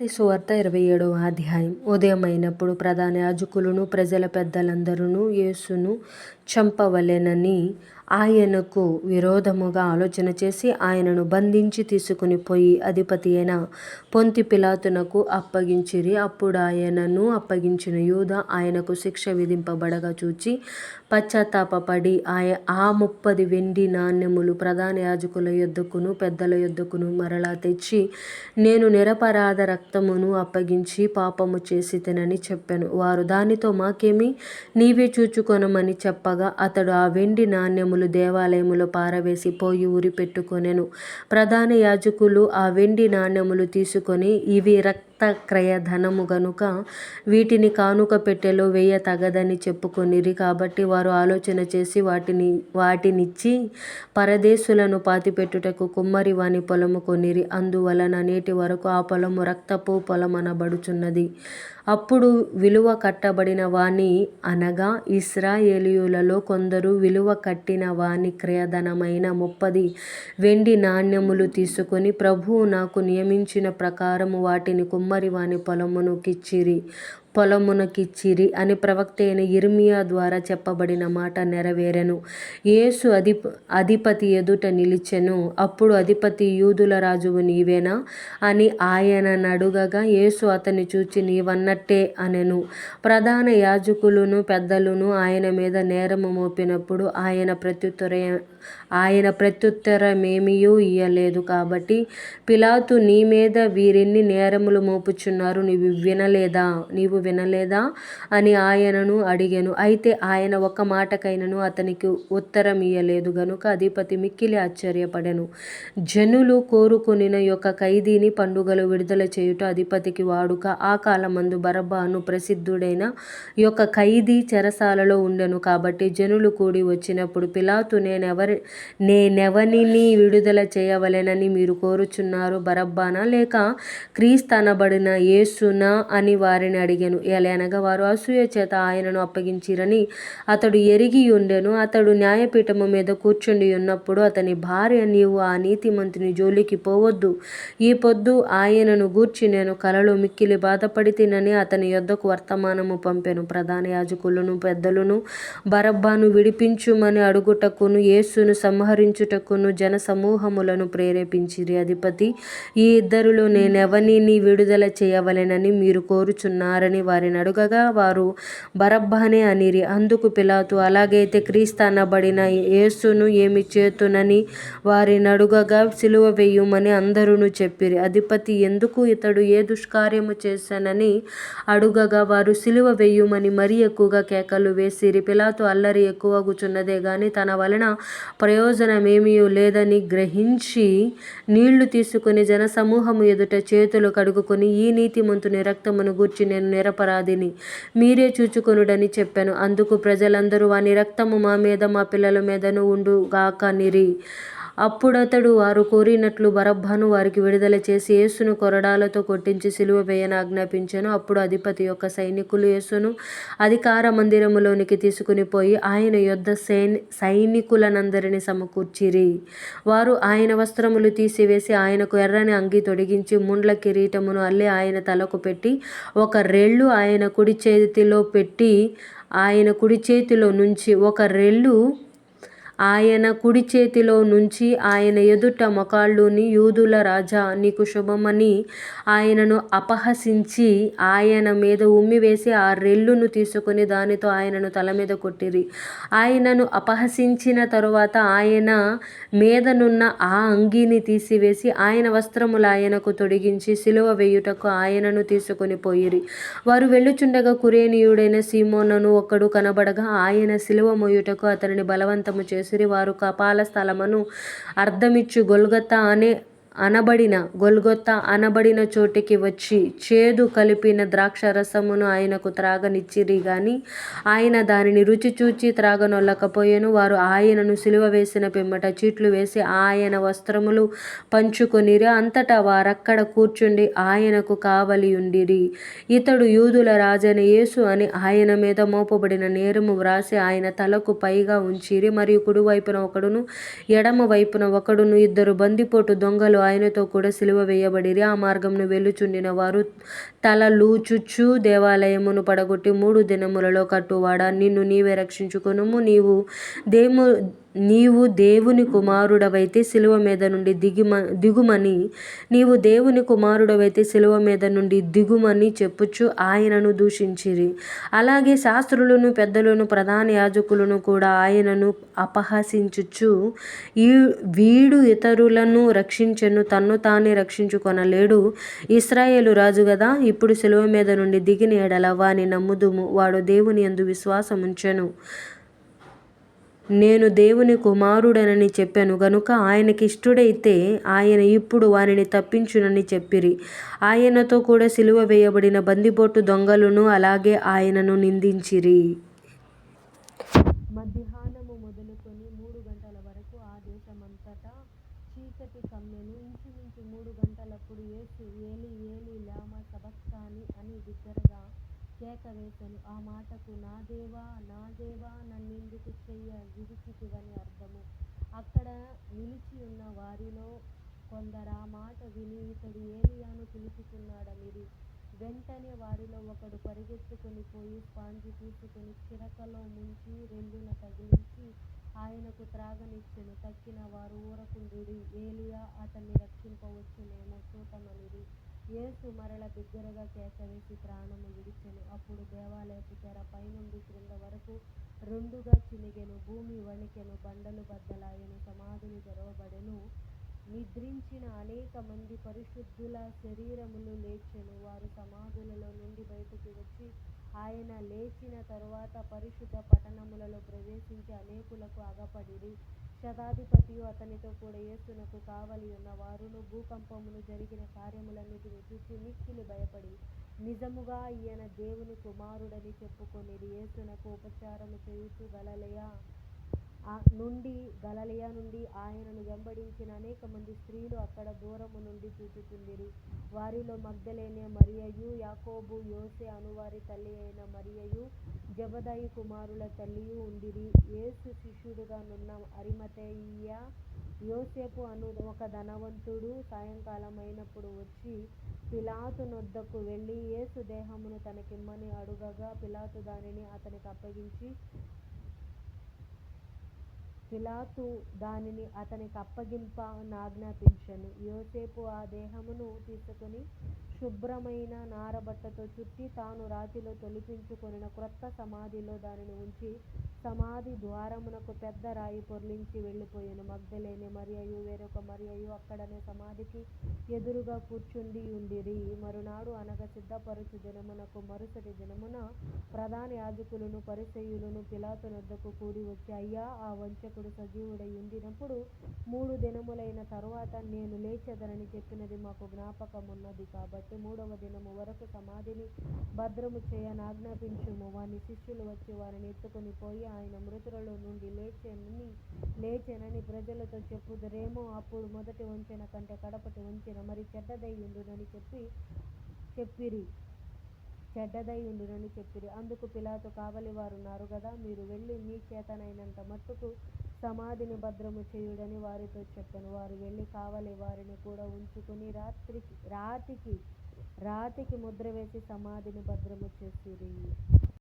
సువార్త ఇరవై ఏడవ అధ్యాయం. ఉదయమైనప్పుడు ప్రధాన యాజకులను ప్రజల పెద్దలందరూ యేసును చంపవలెనని ఆయనకు విరోధముగా ఆలోచన చేసి ఆయనను బంధించి తీసుకుని పోయి అధిపతి అయిన పొంతి పిలాతునకు అప్పగించిరి. అప్పుడు ఆయనను అప్పగించిన యూద ఆయనకు శిక్ష విధింపబడగా చూచి పశ్చాత్తాపడి ఆయ ఆ ముప్పది వెండి నాణ్యములు ప్రధాన యాజకుల యొద్దకును పెద్దల యొద్దకును మరలా తెచ్చి నేను నిరపరాధ రక్తమును అప్పగించి పాపము చేసి తినని చెప్పాను. వారు దానితో మాకేమి? నీవే చూచుకొనమని చెప్పగా అతడు ఆ వెండి నాణ్యములు దేవాలయములో పారవేసి పోయి ఊరి పెట్టుకొనెను. ప్రధాన యాజకులు ఆ వెండి నాణ్యములు తీసుకొని ఇవి రక్త క్రయ ధనము గనుక వీటిని కానుక పెట్టెలో వేయ తగదని చెప్పుకొనిరి. కాబట్టి వారు ఆలోచన చేసి వాటిని వాటినిచ్చి పరదేశులను పాతిపెట్టుటకు కుమ్మరి వాని పొలము కొనిరి. అందువలన నేటి వరకు ఆ పొలము రక్తపు పొలం అనబడుచున్నది అప్పుడు విలువ కట్టబడిన వాణి అనగా ఇస్రాయేలియులలో కొందరు విలువ కట్టిన వాని క్రయధనమైన ముప్పది వెండి నాణ్యములు తీసుకొని ప్రభువు నాకు నియమించిన ప్రకారము వాటిని కుమ్మరి వాని పొలమునకిచ్చిరి పొలమునకిచ్చిరి అని ప్రవక్త అయిన ఇర్మియా ద్వారా చెప్పబడిన మాట నెరవేరెను. యేసు అధిప అధిపతి ఎదుట నిలిచెను. అప్పుడు అధిపతి యూదుల రాజువు నీవేనా? అని ఆయన నడుగగా యేసు అతన్ని చూచి నీవన్నట్టే అనెను. ప్రధాన యాజకులను పెద్దలను ఆయన మీద నేరము మోపినప్పుడు ఆయన ప్రత్యుత్తర ఆయన ప్రత్యుత్తరమేమియూ ఇయ్యలేదు. కాబట్టి పిలాతు నీ మీద వీరెన్ని నేరములు మోపుచున్నారు నీవు వినలేదా? నీవు వినలేదా? అని ఆయనను అడిగాను. అయితే ఆయన ఒక మాటకైనను అతనికి ఉత్తరం ఇయ్యలేదు. గనుక అధిపతి మిక్కిలి ఆశ్చర్యపడెను. జనులు కోరుకొనిన యొక్క ఖైదీని పండుగలు విడుదల చేయుట అధిపతికి వాడుక. ఆ కాలమందు బరబాను ప్రసిద్ధుడైన యొక్క ఖైదీ చెరసాలలో ఉండెను. కాబట్టి జనులు కూడి వచ్చినప్పుడు పిలాతు నేనెవరి నేనెవనిని విడుదల చేయవలెనని మీరు కోరుచున్నారు బరబ్బానా? లేక క్రీస్తనబడిన యేసునా? అని వారిని అడిగాను. ఎలయనగా వారు అసూయ చేత ఆయనను అప్పగించిరని అతడు ఎరిగి ఉండెను. అతడు న్యాయపీఠము మీద కూర్చుండి ఉన్నప్పుడు అతని భార్య నీవు ఆ నీతిమంతుని జోలికి పోవద్దు. ఈ పొద్దు ఆయనను గూర్చి నేను కలలో మిక్కిలి బాధపడి తినని అతని యొద్దకు వర్తమానము పంపెను. ప్రధాన యాజకులను పెద్దలను బరబ్బాను విడిపించుమని అడుగుటకును యేసును సంహరించుటకును జన సమూహములను ప్రేరేపించిరి అధిపతి. ఈ ఇద్దరిలో నేనెవనిని విడుదల చేయవలెనని మీరు కోరుచున్నారని వారిని అడుగగా వారు బరబ్బానే అనిరి. అందుకు పిలాతు అలాగైతే క్రీస్తానబడిన యేసును ఏమి చేతునని వారిని అడుగగా సిలువ వేయుమని అందరూ చెప్పిరి. అధిపతి ఎందుకు ఇతడు ఏ దుష్కార్యము చేశానని అడుగగా వారు సిలువ వేయుమని మరీ ఎక్కువగా కేకలు వేసిరి. పిలాతు అల్లరి ఎక్కువగుచున్నదే గాని తన వలన ప్రయోజనమేమీ లేదని గ్రహించి నీళ్ళు తీసుకుని జనసమూహము ఎదుట చేతులు కడుగుకొని ఈ నీతిమంతుని రక్తమును గూర్చి నేను నిరపరాధిని. మీరే చూచుకొనుడని చెప్పాను. అందుకు ప్రజలందరూ వాని రక్తము మా మీద మా పిల్లల మీదను ఉండుగాకనిరి అప్పుడతడు వారు కోరినట్లు బరబ్బను వారికి విడుదల చేసి యేసును కొరడాలతో కొట్టించి సిలువ వేయని ఆజ్ఞాపించాను. అప్పుడు అధిపతి యొక్క సైనికులు యేసును అధికార మందిరములోనికి తీసుకుని పోయి ఆయన యొద్ద సైని సైనికులనందరినీ సమకూర్చిరి. వారు ఆయన వస్త్రములు తీసివేసి ఆయనకు ఎర్రని అంగి తొడిగించి ముండ్ల కిరీటమును అల్లి ఆయన తలకు పెట్టి ఒక రెళ్ళు ఆయన కుడి చేతిలో పెట్టి ఆయన కుడి చేతిలో నుంచి ఒక రెళ్ళు ఆయన కుడి చేతిలో నుంచి ఆయన ఎదుట మొకాళ్ళుని యూదుల రాజా నీకు శుభమని ఆయనను అపహసించి ఆయన మీద ఉమ్మివేసి ఆ రెల్లును తీసుకుని దానితో ఆయనను తల మీద కొట్టిరి. ఆయనను అపహసించిన తరువాత ఆయన మీదనున్న ఆ అంగీని తీసివేసి ఆయన వస్త్రములు ఆయనకు తొడిగించి సిలువ వేయుటకు ఆయనను తీసుకొని పోయిరి. వారు వెళ్ళుచుండగా కురేనియుడైన సీమోనను ఒకడు కనబడగా ఆయన సిలువ మోయుటకు అతనిని బలవంతము చేసి వారు కపాల స్థలమును అర్ధమిచ్చు గొల్గొతా అనే అనబడిన గొల్గొతా అనబడిన చోటికి వచ్చి చేదు కలిపిన ద్రాక్ష రసమును ఆయనకు త్రాగనిచ్చిరి గాని ఆయన దానిని రుచి చూచి త్రాగనొల్లకపోయేను. వారు ఆయనను సిలువ వేసిన పిమ్మట చీట్లు వేసి ఆయన వస్త్రములు పంచుకొనిరి. అంతటా వారక్కడ కూర్చుండి ఆయనకు కావలియుండిరి. ఇతడు యూదుల రాజైన యేసు అని ఆయన మీద మోపబడిన నేరము వ్రాసి ఆయన తలకు పైగా ఉంచిరి. మరియు కుడివైపున ఒకడును ఎడమ వైపున ఒకడును ఇద్దరు బందిపోటు దొంగలు ఆయనతో కూడా సిలువ వేయబడిరి. ఆ మార్గమును వెళ్ళుచుండిన వారు తలలూచుచు దేవాలయమును పడగొట్టి మూడు దినములలో కట్టువాడా. నిన్ను నీవే రక్షించుకొనుము. నీవు దేము నీవు దేవుని కుమారుడవైతే శిలువ మీద నుండి దిగిమ దిగుమని నీవు దేవుని కుమారుడవైతే శిలువ మీద నుండి దిగుమని చెప్పుచు ఆయనను దూషించిరి. అలాగే శాస్త్రులను పెద్దలను ప్రధాన యాజకులను కూడా ఆయనను అపహసించుచు ఈ వీడు ఇతరులను రక్షించను తన్ను తానే రక్షించుకొనలేడు. ఇస్రాయేలు రాజు గదా ఇప్పుడు శిలువ మీద నుండి దిగిన ఎడల వాని నమ్ముదుము. వాడు దేవుని యందు విశ్వాసముంచెను. నేను దేవుని కుమారుడనని చెప్పాను. గనుక ఆయనకి ఇష్టడైతే ఆయన ఇప్పుడు వారిని తప్పించునని చెప్పిరి. ఆయనతో కూడా సిలువ వేయబడిన బందిపోటు దొంగలను అలాగే ఆయనను నిందించిరి. కేక ఆ మాటకు నా దేవా నా దేవా నన్నెందుకు చెయ్య? విడిచితివని అర్థము. అక్కడ నిలిచి ఉన్న వారిలో కొందరు ఆ మాట విని ఇతడు ఏలియాను పిలుచుకున్నాడనిది వెంటనే వారిలో ఒకడు పరిగెత్తుకొని పోయి స్పాంజి తీసుకొని చిరకలో ముంచి రెండున తగిలించి ఆయనకు త్రాగనిచ్చెను. తక్కిన వారు ఊరకుండు ఏలియా అతన్ని రక్షింపవచ్చునేమో చూడమనిరి యేసు మరల బిగ్గరగా కేకవేసి ప్రాణము విడిచెను. అప్పుడు దేవాలయపు తెర పైనుండి క్రింద వరకు రెండుగా చినిగెను భూమి వణికెను బండలు బద్దలాయను సమాధులు తెరవబడెను. నిద్రించిన అనేక మంది పరిశుద్ధుల శరీరములు లేచెను. వారు సమాధులలో నుండి బయటకు వచ్చి ఆయన లేచిన తరువాత పరిశుద్ధ పట్టణములలో ప్రవేశించి అనేకులకు అగపడిరి. శతాధిపతియు అతనితో కూడా యేసునకు కావలి ఉన్న వారును భూకంపమును జరిగిన కార్యములన్నిటిని చూసి మిక్కిలి భయపడి నిజముగా ఈయన దేవుని కుమారుడని చెప్పుకొనిరి యేసునకు ఉపచారము చేయుచు గలలయా? నుండి గలలియ నుండి ఆయనను వెంబడించిన అనేక మంది స్త్రీలు అక్కడ దూరము నుండి చూచుచుండిరి. వారిలో మగ్ధలేనే మరియయు యాకోబు యోసే అనువారి తల్లి అయిన మరియయు జబదాయి కుమారుల తల్లియు ఉండిరి. యేసు శిష్యుడుగా నున్న అరిమతయ్య యోసేపు అను ఒక ధనవంతుడు సాయంకాలం అయినప్పుడు వచ్చి పిలాతు నొద్దకు వెళ్ళి యేసు దేహమును తనకిమ్మని అడుగగా పిలాతు దానిని అతనికి అప్పగించి పిలాతు దానిని అతనికి అప్పగింప నాజ్ఞాపించెను యోసేపు ఆ దేహమును తీసుకొని శుభ్రమైన నారబట్టతో చుట్టి తాను రాతిలో తొలిపించుకొనిన క్రొత్త సమాధిలో దానిని ఉంచి సమాధి ద్వారమునకు పెద్ద రాయి పొర్లించి వెళ్ళిపోయాను. మగ్ధలేని మరియయు వేరొక మరియయు అక్కడనే సమాధికి ఎదురుగా కూర్చుండి ఉండిరి. మరునాడు అనగా సిద్ధపరచు దినమునకు మరుసటి దినమున ప్రధాన యాజకులను పరిసయులను పిలాతు నొద్దకు కూడి వచ్చి అయ్యా ఆ వంచకుడు సజీవుడై ఉండినప్పుడు మూడు దినములైన తరువాత నేను లేచెదనని చెప్పినది మాకు జ్ఞాపకమున్నది. కాబట్టి మూడవ దినము వరకు సమాధిని భద్రము చేయనాజ్ఞాపించుము. వాని శిష్యులు వచ్చి వారిని ఎత్తుకొని పోయి ఆయన మృతులలో నుండి లేచెనని లేచెనని ప్రజలతో చెప్పుదరేమో. అప్పుడు మొదటి వంచెన కంటే కడపటి వంచెన. మరి చెడ్డదయ్యుండునని చెప్పి చెప్పిరి. చెడ్డదై ఉండునని చెప్పిరి. అందుకు పిలాతు కావలి వారున్నారు కదా మీరు వెళ్ళి మీ చేతనైనంత మట్టుకు సమాధిని భద్రము చేయుడని వారితో చెప్పాను. వారు వెళ్ళి కావలి వారిని కూడా ఉంచుకుని రాత్రికి రాతికి రాతికి ముద్ర వేసి సమాధిని భద్రము చేసిరి.